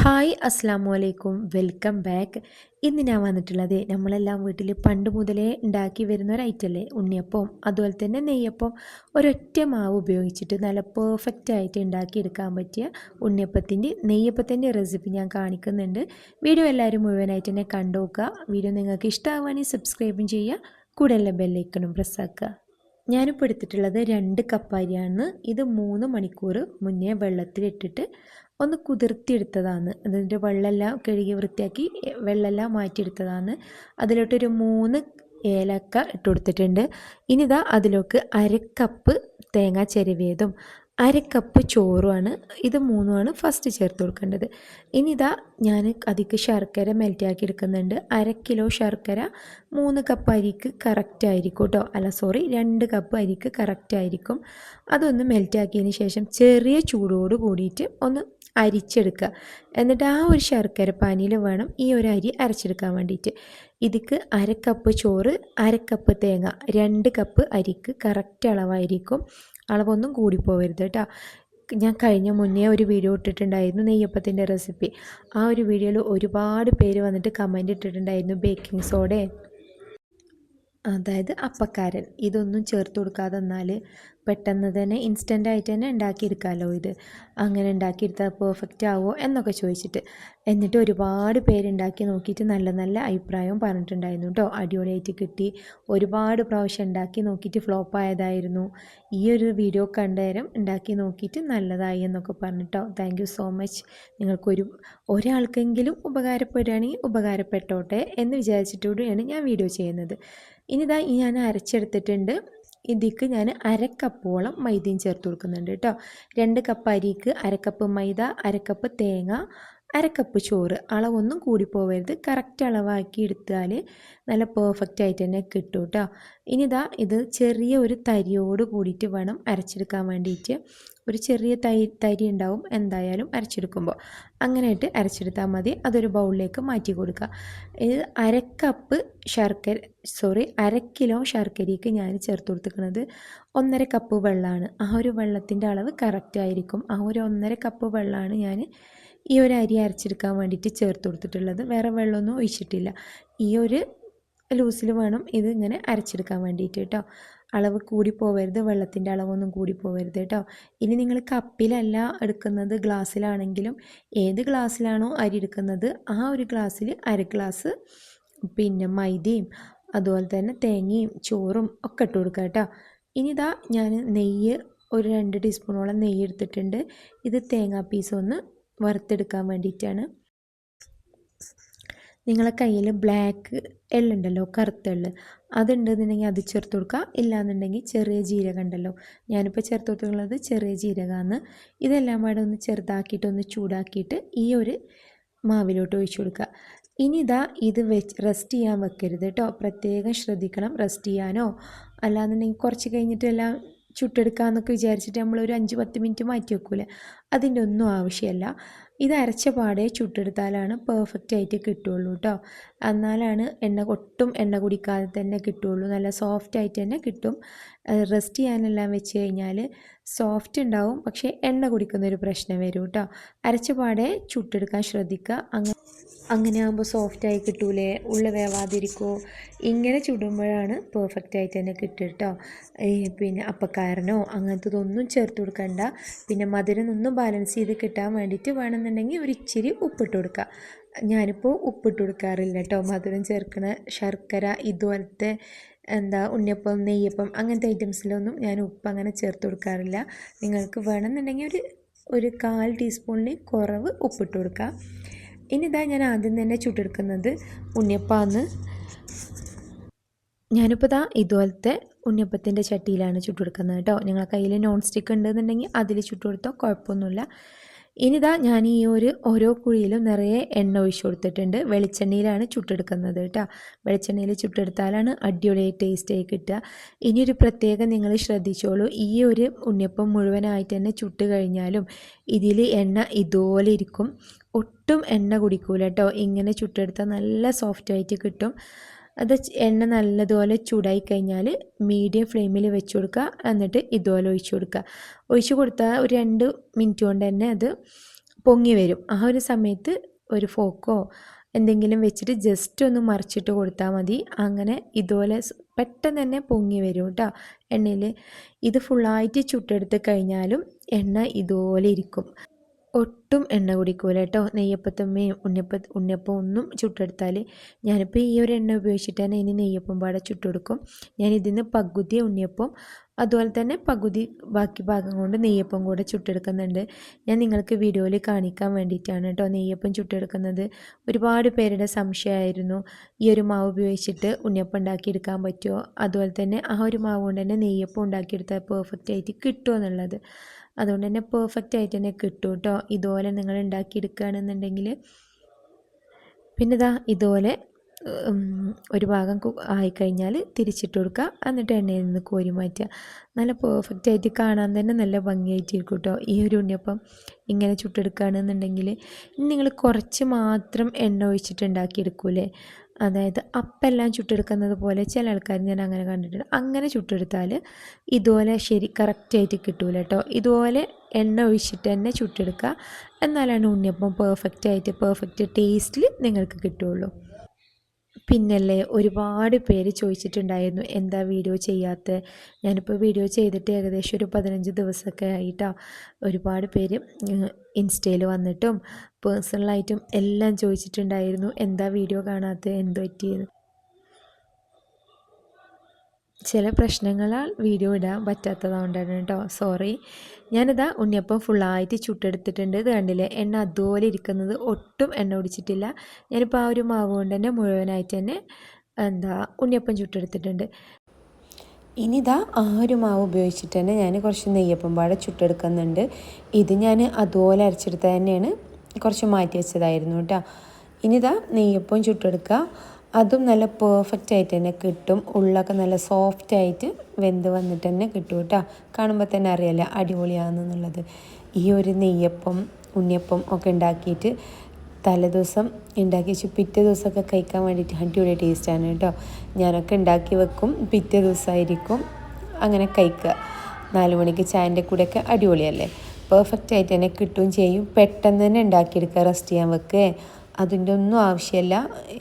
Hi അസ്സാം വലൈക്കും welcome back. ഇന്ന് ഞാൻ വന്നിട്ടുള്ളത് നമ്മളെല്ലാം വീട്ടിൽ പണ്ട് മുതലേ ഉണ്ടാക്കി വരുന്ന ഒരു ഐറ്റമല്ലേ ഉണ്ണിയപ്പം അതുപോലെ തന്നെ നെയ്യപ്പം ഒരൊറ്റ മാവ് ഉപയോഗിച്ചിട്ട് നല്ല പെർഫെക്റ്റ് ആയിട്ട് ഉണ്ടാക്കിയെടുക്കാൻ പറ്റിയ ഉണ്ണിയപ്പത്തിന്റെ നെയ്യപ്പത്തിന്റെ റെസിപ്പി ഞാൻ കാണിക്കുന്നുണ്ട്. വീഡിയോ എല്ലാവരും മുഴുവനായിട്ട് തന്നെ കണ്ടു നോക്കുക. വീഡിയോ നിങ്ങൾക്ക് ഇഷ്ടമാവുകയാണെങ്കിൽ സബ്സ്ക്രൈബും ചെയ്യുക. കൂടെയുള്ള ബെല്ലൈക്കണും പ്രസ്സാക്കുക ഞാനിപ്പോൾ എടുത്തിട്ടുള്ളത് രണ്ട് കപ്പ് അരിയാണ്. ഇത് മൂന്ന് മണിക്കൂർ മുന്നേ വെള്ളത്തിലിട്ടിട്ട് ഒന്ന് കുതിർത്തിയെടുത്തതാണ്. അതിന്റെ വെള്ളമെല്ലാം കഴുകി വൃത്തിയാക്കി വെള്ളമെല്ലാം മാറ്റിയെടുത്തതാണ്. അതിലോട്ടൊരു മൂന്ന് ഏലക്ക ഇട്ട് കൊടുത്തിട്ടുണ്ട് ഇനിതാ അതിലേക്ക് അരക്കപ്പ് തേങ്ങ ചെരുവിയതും അരക്കപ്പ് ചോറുമാണ്. ഇത് മൂന്നുമാണ് ഫസ്റ്റ് ചേർത്ത് കൊടുക്കേണ്ടത്. ഇനി ഇതാ ഞാൻ അതിക്ക് ശർക്കര മെൽറ്റാക്കി എടുക്കുന്നുണ്ട്. അര കിലോ ശർക്കര മൂന്ന് കപ്പ് അരിക്ക് കറക്റ്റ് ആയിരിക്കും കേട്ടോ അല്ല സോറി രണ്ട് കപ്പ് അരിക്ക് കറക്റ്റ് ആയിരിക്കും അതൊന്ന് മെൽറ്റാക്കിയതിന് ശേഷം ചെറിയ ചൂടോട് കൂടിയിട്ട് ഒന്ന് അരിച്ചെടുക്കുക. എന്നിട്ട് ആ ഒരു ശർക്കര പാനിയിൽ വേണം ഈ ഒരു അരി അരച്ചെടുക്കാൻ വേണ്ടിയിട്ട്. ഇതിക്ക് അരക്കപ്പ് ചോറ് അരക്കപ്പ് തേങ്ങ രണ്ട് കപ്പ് അരിക്ക് കറക്റ്റ് അളവായിരിക്കും. അളവൊന്നും കൂടിപ്പോവരുത് കേട്ടോ. ഞാൻ കഴിഞ്ഞ മുന്നേ ഒരു വീഡിയോ ഇട്ടിട്ടുണ്ടായിരുന്നു നെയ്യപ്പത്തിന്റെ റെസിപ്പി ആ ഒരു വീഡിയോയിൽ ഒരുപാട് പേര് വന്നിട്ട് കമന്റ് ഇട്ടിട്ടുണ്ടായിരുന്നു ബേക്കിംഗ് സോഡേ അതായത് അപ്പക്കാരൻ. ഇതൊന്നും ചേർത്ത് കൊടുക്കാതെ എന്നാൽ പെട്ടെന്ന് തന്നെ ഇൻസ്റ്റന്റ് ആയിട്ട് തന്നെ ഉണ്ടാക്കിയെടുക്കാമല്ലോ ഇത്. അങ്ങനെ ഉണ്ടാക്കിയെടുത്താൽ പെർഫെക്റ്റ് ആവുമോ എന്നൊക്കെ ചോദിച്ചിട്ട് എന്നിട്ട് ഒരുപാട് പേരുണ്ടാക്കി നോക്കിയിട്ട് നല്ല നല്ല അഭിപ്രായവും പറഞ്ഞിട്ടുണ്ടായിരുന്നു കേട്ടോ അടിപൊളിയായിട്ട് കിട്ടി. ഒരുപാട് പ്രാവശ്യം ഉണ്ടാക്കി നോക്കിയിട്ട് ഫ്ലോപ്പ് ആയതായിരുന്നു. ഈ ഒരു വീഡിയോ കണ്ടേരം ഉണ്ടാക്കി നോക്കിയിട്ട് നല്ലതായി എന്നൊക്കെ പറഞ്ഞിട്ടോ താങ്ക് യു സോ മച്ച് നിങ്ങൾക്കൊരു ഒരാൾക്കെങ്കിലും ഉപകാരപ്പെടുകയാണെങ്കിൽ ഉപകാരപ്പെട്ടോട്ടെ എന്ന് വിചാരിച്ചിട്ടുകൂടിയാണ് ഞാൻ വീഡിയോ ചെയ്യുന്നത്. ഇനിതാ ഞാൻ അരച്ചെടുത്തിട്ടുണ്ട്. ഇതിക്ക് ഞാൻ അരക്കപ്പോളം മൈദയും ചേർത്ത് കൊടുക്കുന്നുണ്ട് കേട്ടോ. രണ്ട് കപ്പ് അരിക്ക് അരക്കപ്പ് മൈദ അരക്കപ്പ് തേങ്ങ അരക്കപ്പ് ചോറ്. അളവൊന്നും കൂടിപ്പോവരുത്. കറക്റ്റ് അളവാക്കി എടുത്താൽ നല്ല പെർഫെക്റ്റ് ആയിട്ട് തന്നെ കിട്ടും കേട്ടോ ഇനിതാ ഇത് ചെറിയ ഒരു തരിയോട് കൂടിയിട്ട് വേണം അരച്ചെടുക്കാൻ വേണ്ടിയിട്ട് ഒരു ചെറിയ തരി തരി ഉണ്ടാവും എന്തായാലും അരച്ചെടുക്കുമ്പോൾ അങ്ങനെയായിട്ട് അരച്ചെടുത്താൽ മതി. അതൊരു ബൗളിലേക്ക് മാറ്റി കൊടുക്കുക. ഇത് അരക്കപ്പ് ശർക്കര സോറി അര കിലോ ശർക്കരയ്ക്ക് ഞാൻ ചേർത്ത് കൊടുത്തിരിക്കുന്നത് ഒന്നര കപ്പ് വെള്ളമാണ്. ആ ഒരു വെള്ളത്തിന്റെ അളവ് കറക്റ്റ് ആയിരിക്കും. ആ ഒരു ഒന്നര കപ്പ് വെള്ളമാണ് ഞാൻ ഈ ഒരു അരി അരച്ചെടുക്കാൻ വേണ്ടിയിട്ട് ചേർത്ത് കൊടുത്തിട്ടുള്ളത്. വേറെ വെള്ളമൊന്നും ഒഴിച്ചിട്ടില്ല. ഈ ഒരു ലൂസിൽ വേണം ഇത് ഇങ്ങനെ അരച്ചെടുക്കാൻ വേണ്ടിയിട്ട് കേട്ടോ. അളവ് കൂടി പോവരുത് വെള്ളത്തിന്റെ അളവൊന്നും കൂടി പോവരുത് കേട്ടോ. ഇനി നിങ്ങൾ കപ്പിലല്ല എടുക്കുന്നത് ഗ്ലാസ്സിലാണെങ്കിലും ഏത് ഗ്ലാസ്സിലാണോ അരി എടുക്കുന്നത് ആ ഒരു ഗ്ലാസ്സിൽ അര ഗ്ലാസ് പിന്നെ മൈദയും അതുപോലെ തന്നെ തേങ്ങയും ചോറും ഒക്കെ ഇട്ട് കൊടുക്കുക കേട്ടോ. ഇനി ഇതാ ഞാൻ നെയ്യ് ഒരു രണ്ട് ടീസ്പൂണോളം നെയ്യ് എടുത്തിട്ടുണ്ട്. ഇത് തേങ്ങാ പീസ് ഒന്ന് വറുത്തെടുക്കാൻ വേണ്ടിയിട്ടാണ്. നിങ്ങളെ കയ്യിൽ ബ്ലാക്ക് എള്ളുണ്ടല്ലോ കറുത്ത എള്ള് അതുണ്ടെന്നുണ്ടെങ്കിൽ അത് ചേർത്ത് കൊടുക്കുക. ഇല്ലാന്നുണ്ടെങ്കിൽ ചെറിയ ജീരകം ഉണ്ടല്ലോ. ഞാനിപ്പോൾ ചേർത്ത് കൊടുത്തിട്ടുള്ളത് ചെറിയ ജീരകമാണ്. ഇതെല്ലാം കൂടെ ഒന്ന് ചെറുതാക്കിയിട്ട് ഒന്ന് ചൂടാക്കിയിട്ട് ഈ ഒരു മാവിലോട്ട് ഒഴിച്ചു കൊടുക്കുക. ഇനി ഇതാ ഇത് വെച്ച് റെസ്റ്റ് ചെയ്യാൻ വെക്കരുത് കേട്ടോ. പ്രത്യേകം ശ്രദ്ധിക്കണം റെസ്റ്റ് ചെയ്യാനോ? അല്ലാന്നുണ്ടെങ്കിൽ കുറച്ച് കഴിഞ്ഞിട്ട് എല്ലാം ചുട്ടെടുക്കാമെന്നൊക്കെ വിചാരിച്ചിട്ട് നമ്മൾ ഒരു അഞ്ച് പത്ത് മിനിറ്റ് മാറ്റി വെക്കൂലേ. അതിന്റെ ഒന്നും ആവശ്യമല്ല. ഇത് അരച്ച പാടെ ചുട്ടെടുത്താലാണ് പെർഫെക്റ്റ് ആയിട്ട് കിട്ടുള്ളൂ കേട്ടോ എന്നാലാണ് എണ്ണ ഒട്ടും എണ്ണ കുടിക്കാതെ തന്നെ കിട്ടുള്ളൂ നല്ല സോഫ്റ്റ് ആയിട്ട് തന്നെ കിട്ടും. റെസ്റ്റ് ചെയ്യാനെല്ലാം വെച്ച് കഴിഞ്ഞാൽ സോഫ്റ്റ് ഉണ്ടാവും. പക്ഷേ എണ്ണ കുടിക്കുന്ന ഒരു പ്രശ്നം വരും കേട്ടോ അരച്ച പാടെ ചുട്ടെടുക്കാൻ ശ്രദ്ധിക്കുക അങ്ങനെ അങ്ങനെ ആകുമ്പോൾ സോഫ്റ്റായി കിട്ടൂലേ? ഉള്ള വേവാതിരിക്കോ? ഇങ്ങനെ ചുടുമ്പോഴാണ് പെർഫെക്റ്റ് ആയിട്ട് തന്നെ കിട്ടുക കേട്ടോ പിന്നെ അപ്പക്കാരനോ അങ്ങനത്തതൊന്നും ചേർത്ത് കൊടുക്കണ്ട. പിന്നെ മധുരം ഒന്നും ബാലൻസ് ചെയ്ത് കിട്ടാൻ വേണ്ടിയിട്ട് വേണമെന്നുണ്ടെങ്കിൽ ഒരു ഇച്ചിരി ഉപ്പിട്ട് കൊടുക്കുക. ഞാനിപ്പോൾ ഉപ്പിട്ട് കൊടുക്കാറില്ല കേട്ടോ. മധുരം ചേർക്കണ ശർക്കര ഇതുപോലത്തെ എന്താ ഉണ്ണിയപ്പം നെയ്യപ്പം അങ്ങനത്തെ ഐറ്റംസിലൊന്നും ഞാൻ ഉപ്പ് അങ്ങനെ ചേർത്ത് കൊടുക്കാറില്ല. നിങ്ങൾക്ക് വേണമെന്നുണ്ടെങ്കിൽ ഒരു ഒരു കാൽ ടീസ്പൂണിൽ കുറവ് ഉപ്പിട്ട് കൊടുക്കുക. ഇനി ഇതാ ഞാൻ ആദ്യം തന്നെ ചുട്ടെടുക്കുന്നത് ഉണ്ണിയപ്പാന്ന്. ഞാനിപ്പോൾ ഇതാ ഇതുപോലത്തെ ഉണ്ണിയപ്പത്തിന്റെ ചട്ടിയിലാണ് ചുട്ടെടുക്കുന്നത് കേട്ടോ. ഞങ്ങൾ കയ്യിൽ നോൺ സ്റ്റിക്ക് ഉണ്ടെന്നുണ്ടെങ്കിൽ അതിൽ ചുട്ടുകൊടുത്തോ കുഴപ്പമൊന്നുമില്ല. ഇനിതാ ഞാൻ ഈ ഒരു ഓരോ കുഴിയിലും നിറയെ എണ്ണ ഒഴിച്ചു കൊടുത്തിട്ടുണ്ട്. വെളിച്ചെണ്ണയിലാണ് ചുട്ടെടുക്കുന്നത് കേട്ടോ. വെളിച്ചെണ്ണയിൽ ചുട്ടെടുത്താലാണ് അടിപൊളിയായി ടേസ്റ്റായി കിട്ടുക. ഇനിയൊരു പ്രത്യേകം നിങ്ങൾ ശ്രദ്ധിച്ചോളൂ. ഈ ഒരു ഉണ്ണിയപ്പം മുഴുവനായിട്ട് തന്നെ ചുട്ട് കഴിഞ്ഞാലും ഇതിൽ എണ്ണ ഇതുപോലെ ഇരിക്കും. ഒട്ടും എണ്ണ കുടിക്കൂല കേട്ടോ. ഇങ്ങനെ ചുട്ടെടുത്താൽ നല്ല സോഫ്റ്റായിട്ട് കിട്ടും. അത് എണ്ണ നല്ലതുപോലെ ചൂടായി കഴിഞ്ഞാൽ മീഡിയം ഫ്ലെയിമിൽ വെച്ച് കൊടുക്കുക എന്നിട്ട് ഇതുപോലെ ഒഴിച്ചു കൊടുക്കുക ഒഴിച്ചു കൊടുത്താൽ ഒരു രണ്ട് മിനിറ്റ് കൊണ്ട് തന്നെ അത് പൊങ്ങി വരും. ആ ഒരു സമയത്ത് ഒരു ഫോക്കോ എന്തെങ്കിലും വെച്ചിട്ട് ജസ്റ്റ് ഒന്ന് മറിച്ചിട്ട് കൊടുത്താൽ മതി. അങ്ങനെ ഇതുപോലെ പെട്ടെന്ന് തന്നെ പൊങ്ങി വരും കേട്ടോ എണ്ണയിൽ ഇത് ഫുള്ളായിട്ട് ചുട്ടെടുത്ത് കഴിഞ്ഞാലും എണ്ണ ഇതുപോലെ ഇരിക്കും. ഒട്ടും എണ്ണ കുടിക്കൂല കേട്ടോ. നെയ്യപ്പത്തമ്മയും ഉണ്ണിയപ്പ ഉണ്ണിയപ്പം ഒന്നും ചുട്ടെടുത്താൽ ഞാനിപ്പോൾ ഈ ഒരു എണ്ണ ഉപയോഗിച്ചിട്ടാണ് ഇനി നെയ്യപ്പം പാടെ ചുട്ടെടുക്കും. ഞാൻ ഇതിന് പകുതി ഉണ്ണിയപ്പം അതുപോലെ തന്നെ പകുതി ബാക്കി ഭാഗം കൊണ്ട് നെയ്യപ്പം കൂടെ ചുട്ടെടുക്കുന്നുണ്ട്. ഞാൻ നിങ്ങൾക്ക് വീഡിയോയിൽ കാണിക്കാൻ വേണ്ടിയിട്ടാണ് കേട്ടോ നെയ്യപ്പം ചുട്ടെടുക്കുന്നത്. ഒരുപാട് പേരുടെ സംശയമായിരുന്നു ഈ ഒരു മാവ് ഉപയോഗിച്ചിട്ട് ഉണ്ണിയപ്പം ഉണ്ടാക്കിയെടുക്കാൻ പറ്റുമോ? അതുപോലെ തന്നെ ആ ഒരു മാവ് കൊണ്ട് തന്നെ നെയ്യപ്പം ഉണ്ടാക്കിയെടുത്താൽ പെർഫെക്റ്റ് ആയിട്ട് കിട്ടുമോ എന്നുള്ളത്. അതുകൊണ്ട് തന്നെ പെർഫെക്റ്റ് ആയിട്ട് തന്നെ കിട്ടും കേട്ടോ ഇതുപോലെ നിങ്ങൾ ഉണ്ടാക്കിയെടുക്കുകയാണെന്നുണ്ടെങ്കിൽ പിന്നെ ഇതാ ഇതുപോലെ ഒരു ഭാഗം ആയിക്കഴിഞ്ഞാൽ തിരിച്ചിട്ട് കൊടുക്കുക എന്നിട്ട് എണ്ണയിൽ നിന്ന് കോരി മാറ്റുക. നല്ല പെർഫെക്റ്റ് ആയിട്ട് കാണാൻ തന്നെ നല്ല ഭംഗിയായിട്ടിരിക്കും കേട്ടോ ഈ ഒരു ഉണ്ണിയപ്പം ഇങ്ങനെ ചുട്ടെടുക്കുകയാണെന്നുണ്ടെങ്കിൽ നിങ്ങൾ കുറച്ച് മാത്രം എണ്ണ ഒഴിച്ചിട്ട് ഉണ്ടാക്കിയെടുക്കൂലേ അതായത് അപ്പെല്ലാം ചുട്ടെടുക്കുന്നത് പോലെ ചില ആൾക്കാർ ഞാൻ അങ്ങനെ കണ്ടിട്ടുണ്ട്. അങ്ങനെ ചുട്ടെടുത്താൽ ഇതുപോലെ ശരി കറക്റ്റായിട്ട് കിട്ടൂല കേട്ടോ ഇതുപോലെ എണ്ണ ഒഴിച്ചിട്ട് തന്നെ ചുട്ടെടുക്കുക. എന്നാലാണ് ഉണ്ണിയപ്പം പെർഫെക്റ്റ് ആയിട്ട് പെർഫെക്റ്റ് ടേസ്റ്റിൽ നിങ്ങൾക്ക് കിട്ടുള്ളൂ. പിന്നല്ലേ ഒരുപാട് പേര് ചോദിച്ചിട്ടുണ്ടായിരുന്നു എന്താ വീഡിയോ ചെയ്യാത്ത? ഞാനിപ്പോൾ വീഡിയോ ചെയ്തിട്ട് ഏകദേശം ഒരു പതിനഞ്ച് ദിവസമൊക്കെ ആയിട്ടോ ഒരുപാട് പേര് ഇൻസ്റ്റയിൽ വന്നിട്ടും പേഴ്സണലായിട്ടും എല്ലാം ചോദിച്ചിട്ടുണ്ടായിരുന്നു എന്താ വീഡിയോ കാണാത്തത് എന്ത് പറ്റിയത് ചില പ്രശ്നങ്ങളാൽ വീഡിയോ ഇടാൻ പറ്റാത്തതുകൊണ്ടാണ് കേട്ടോ. സോറി ഞാനിതാ ഉണ്ണിയപ്പം ഫുള്ളായിട്ട് ചുട്ടെടുത്തിട്ടുണ്ട്. ഇത് കണ്ടില്ലേ? എണ്ണ അതുപോലെ ഇരിക്കുന്നത്. ഒട്ടും എണ്ണ ഒടിച്ചിട്ടില്ല ഞാനിപ്പോൾ ആ ഒരു മാവ് കൊണ്ട് തന്നെ മുഴുവനായിട്ട് തന്നെ എന്താ ഉണ്ണിയപ്പം ചുട്ടെടുത്തിട്ടുണ്ട്. ഇനിതാ ആ ഒരു മാവ് ഉപയോഗിച്ചിട്ട് തന്നെ ഞാൻ കുറച്ച് നെയ്യപ്പം പാടെ ചുട്ടെടുക്കുന്നുണ്ട്. ഇത് ഞാൻ അതുപോലെ അരച്ചെടുത്ത് തന്നെയാണ്. കുറച്ച് മാറ്റി വെച്ചതായിരുന്നു കേട്ടോ. ഇനിതാ നെയ്യപ്പം ചുട്ടെടുക്കുക. അതും നല്ല പെർഫെക്റ്റ് ആയിട്ട് തന്നെ കിട്ടും. ഉള്ളൊക്കെ നല്ല സോഫ്റ്റ് ആയിട്ട് വെന്ത് വന്നിട്ട് തന്നെ കിട്ടും കേട്ടോ. കാണുമ്പോൾ തന്നെ അറിയാലോ അടിപൊളിയാണെന്നുള്ളത്. ഈ ഒരു നെയ്യപ്പം ഉണ്ണിയപ്പം ഒക്കെ ഉണ്ടാക്കിയിട്ട് തലേദിവസം ഉണ്ടാക്കി വെച്ച്. പിറ്റേ ദിവസമൊക്കെ കഴിക്കാൻ വേണ്ടിയിട്ട് അടിപൊളി ടേസ്റ്റാണ് കേട്ടോ. ഞാനൊക്കെ ഉണ്ടാക്കി വെക്കും. പിറ്റേ ദിവസമായിരിക്കും അങ്ങനെ കഴിക്കുക. നാല് മണിക്ക് ചായന്റെ കൂടെയൊക്കെ അടിപൊളിയല്ലേ? പെർഫെക്റ്റ് ആയിട്ട് തന്നെ കിട്ടുകയും ചെയ്യും. പെട്ടെന്ന് തന്നെ ഉണ്ടാക്കിയെടുക്കുക റെസ്റ്റ് ചെയ്യാൻ വെക്കേ അതിന്റെ ഒന്നും ആവശ്യമില്ല.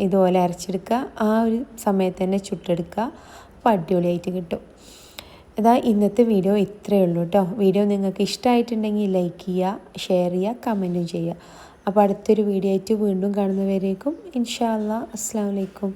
ഇതുപോലെ അരച്ചെടുക്കുക. ആ ഒരു സമയത്ത് തന്നെ ചുട്ടെടുക്കുക. അപ്പോൾ അടിപൊളിയായിട്ട് കിട്ടും. ഇതാ ഇന്നത്തെ വീഡിയോ ഇത്രയേ ഉള്ളൂ കേട്ടോ. വീഡിയോ നിങ്ങൾക്ക് ഇഷ്ടമായിട്ടുണ്ടെങ്കിൽ ലൈക്ക് ചെയ്യുക ഷെയർ ചെയ്യുക കമന്റും ചെയ്യുക. അപ്പോൾ അടുത്തൊരു വീഡിയോ ആയിട്ട് വീണ്ടും കാണുന്നവരേക്കും ഇൻഷാ അല്ലാ അസ്സാം വലൈക്കും